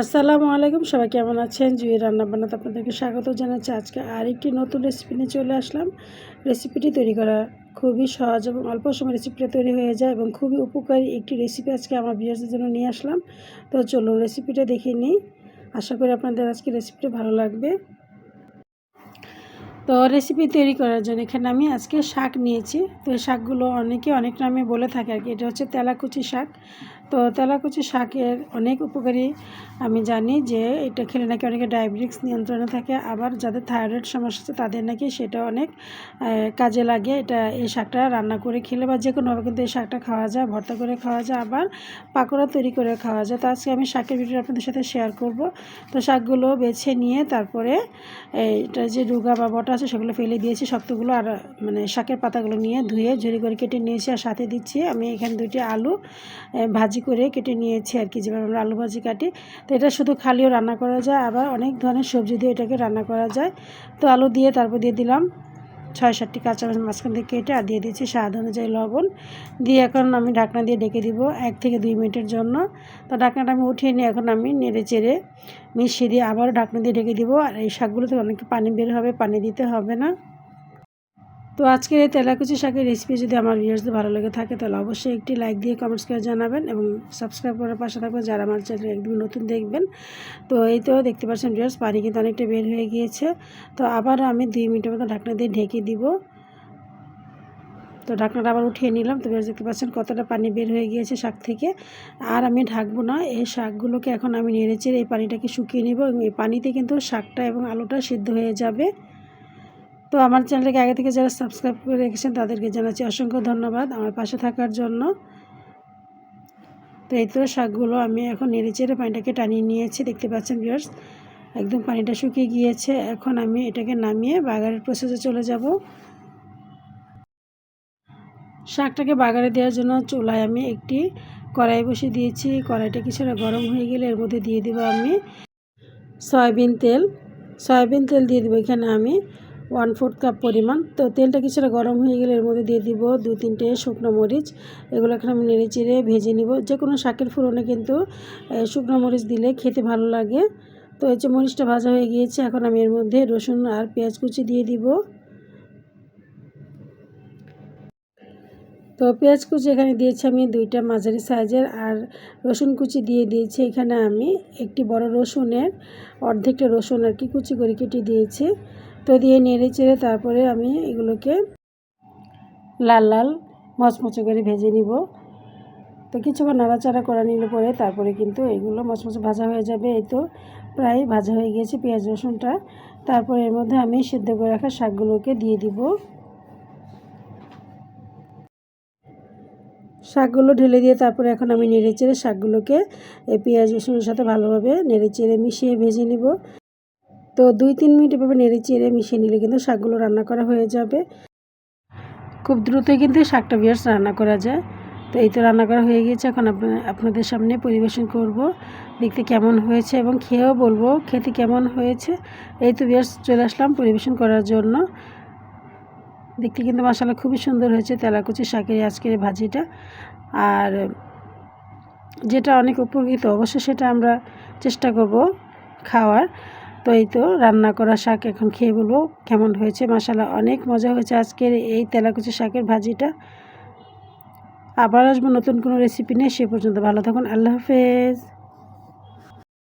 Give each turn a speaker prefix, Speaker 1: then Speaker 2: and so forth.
Speaker 1: আসসালামু আলাইকুম, সবাই কেমন আছেন? জুয়ে রান্না বান্নাতে আপনাদেরকে স্বাগত জানাচ্ছি। আজকে আরেকটি নতুন রেসিপি নিয়ে চলে আসলাম। রেসিপিটি তৈরি করা খুবই সহজ এবং অল্প সময় রেসিপিটা তৈরি হয়ে যায় এবং খুবই উপকারী একটি রেসিপি আজকে আমার বিয়ার্সের জন্য নিয়ে আসলাম। তো চলুন রেসিপিটা দেখে নিই। আশা করি আপনাদের আজকে রেসিপিটা ভালো লাগবে। তো রেসিপি তৈরি করার জন্য এখানে আমি আজকে শাক নিয়েছি। তো এই শাকগুলো অনেকে অনেক নামে বলে থাকে আর কি। এটা হচ্ছে তেলাকুচি শাক। তো তেলাকুচি শাকের অনেক উপকারী। আমি জানি যে এটা খেলে নাকি অনেকে ডায়াবেটিক্স নিয়ন্ত্রণে থাকে, আবার যাদের থাইরয়েড সমস্যা আছে তাদের নাকি সেটা অনেক কাজে লাগে। এটা এই শাকটা রান্না করে খেলে বা যে কোনোভাবে কিন্তু এই শাকটা খাওয়া যায়, ভর্তা করে খাওয়া যায়, আবার পাকোড়া তৈরি করে খাওয়া যায়। তো আজকে আমি শাকের ভিডিও আপনাদের সাথে শেয়ার করব। তো শাকগুলো বেছে নিয়ে তারপরে এটা যে রুগা বা বটা আছে সেগুলো ফেলে দিয়েছি, শক্তগুলো আর মানে শাকের পাতাগুলো নিয়ে ধুয়ে ঝুরি করে কেটে নিয়েছি আর সাথে দিচ্ছি আমি এখানে দুটি আলু ভাজি করে কেটে নিয়েছি আর কি, যেভাবে আমরা আলু ভাজি কাটি। তো এটা শুধু খালিও রান্না করা যায়, আবার অনেক ধরনের সবজি দিয়ে এটাকে রান্না করা যায়। তো আলু দিয়ে তারপর দিয়ে দিলাম ছয় সাতটি কাঁচামরিচ মাঝখান দিয়ে কেটে আর দিয়ে দিচ্ছি স্বাদ অনুযায়ী লবণ। দিয়ে এখন আমি ঢাকনা দিয়ে ডেকে দিব এক থেকে দুই মিনিটের জন্য। তো ঢাকনাটা আমি উঠিয়ে নিয়ে এখন আমি নেড়ে চেড়ে মিশিয়ে দিয়ে আবারও ঢাকনা দিয়ে ডেকে দিব। আর এই শাকগুলোতে অনেক পানি বের হবে, পানি দিতে হবে না। তো আজকের এই তেলাকুচি শাকের রেসিপি যদি আমার ভিউয়ার্সদের ভালো লেগে থাকে, তাহলে অবশ্যই একটি লাইক দিয়ে কমেন্টস করে জানাবেন এবং সাবস্ক্রাইব করার পাশে থাকবেন যারা আমার চ্যানেল একদম নতুন দেখবেন। তো এই তো দেখতে পাচ্ছেন ভিউয়ার্স পানি কিন্তু অনেকটা বের হয়ে গিয়েছে। তো আবার আমি দুই মিনিটের মতো ঢাকনা দিয়ে ঢেকে দিব। তো ঢাকনাটা আবার উঠিয়ে নিলাম। তো দেখতে পাচ্ছেন কতটা পানি বের হয়ে গিয়েছে শাক থেকে। আর আমি ঢাকবো না, এই শাকগুলোকে এখন আমি নেড়ে চেড়ে এই পানিটাকে শুকিয়ে নেব এবং এই পানিতে কিন্তু শাকটা এবং আলুটা সিদ্ধ হয়ে যাবে। তো আমার চ্যানেলটাকে আগে থেকে যারা সাবস্ক্রাইব করে রেখেছেন তাদেরকে জানাচ্ছি অসংখ্য ধন্যবাদ আমার পাশে থাকার জন্য। তো এই তো শাকগুলো আমি এখন নেড়ে চেড়ে পানিটাকে টানিয়ে নিয়েছি, দেখতে পাচ্ছেন ভিউয়ার্স একদম পানিটা শুকিয়ে গিয়েছে। এখন আমি এটাকে নামিয়ে বাগারের প্রসেসে চলে যাব। শাকটাকে বাগারে দেওয়ার জন্য চুলায় আমি একটি কড়াই বসে দিয়েছি। কড়াইটা কিছুটা গরম হয়ে গেলে এর মধ্যে দিয়ে দেবো আমি সয়াবিন তেল। সয়াবিন তেল দিয়ে দেবো এখানে আমি ওয়ান ফোর্থ কাপ পরিমাণ। তো তেলটা কিছুটা গরম হয়ে গেলে এর মধ্যে দিয়ে দিব দু তিনটে শুকনো মরিচ। এগুলো এখন আমি নেড়ে চেড়ে ভেজে নিব। যে কোনো শাকের ফুরনে কিন্তু শুকনো মরিচ দিলে খেতে ভালো লাগে। তো এই যে মরিচটা ভাজা হয়ে গিয়েছে, এখন আমি এর মধ্যে রসুন আর পেঁয়াজ কুচি দিয়ে দিব। তো পেঁয়াজ কুচি এখানে দিয়েছি আমি দুইটা মাঝারি সাইজের আর রসুন কুচি দিয়ে দিয়েছি এখানে আমি একটি বড় রসুনের, অর্ধেকটা রসুন আর কি কুচি করে কেটে দিয়েছি। তো দিয়ে নেড়ে চেড়ে তারপরে আমি এগুলোকে লাল লাল মচমচে করে ভেজে নিব। তো কিছুক্ষণ নাড়াচাড়া করা নিলে পরে তারপরে কিন্তু এগুলো মচমচে ভাজা হয়ে যাবে। এই তো প্রায় ভাজা হয়ে গিয়েছে পেঁয়াজ রসুনটা। তারপর এর মধ্যে আমি সিদ্ধ করে রাখা শাকগুলোকে দিয়ে দিব। শাকগুলো ঢেলে দিয়ে তারপরে এখন আমি নেড়ে চেড়ে শাকগুলোকে পেঁয়াজ রসুনের সাথে ভালোভাবে নেড়ে চেড়ে মিশিয়ে ভেজে নিব। তো দুই তিন মিনিট এভাবে নেড়ে চেড়ে মিশিয়ে নিলে কিন্তু শাকগুলো রান্না করা হয়ে যাবে। খুব দ্রুতই কিন্তু শাকটা বিয়ার্স রান্না করা যায়। তো এই তো রান্না করা হয়ে গিয়েছে। এখন আপনাদের সামনে পরিবেশন করব, দেখতে কেমন হয়েছে এবং খেয়েও বলব খেতে কেমন হয়েছে। এই তো বিয়ার্স চলে আসলাম পরিবেশন করার জন্য। দেখতে কিন্তু মশালা খুবই সুন্দর হয়েছে তেলাকুচি শাকের আজকের ভাজিটা। আর যেটা অনেক উপকৃত অবশ্যই সেটা আমরা চেষ্টা করব খাওয়ার। তো এই তো রান্না করা শাক এখন খেয়ে বলব কেমন হয়েছে? মশালা অনেক মজা হয়েছে আজকের এই তেলাকুচি শাকের ভাজিটা। আবার আসব নতুন কোনো রেসিপি নিয়ে, সে পর্যন্ত ভালো থাকুন, আল্লাহ হাফেজ।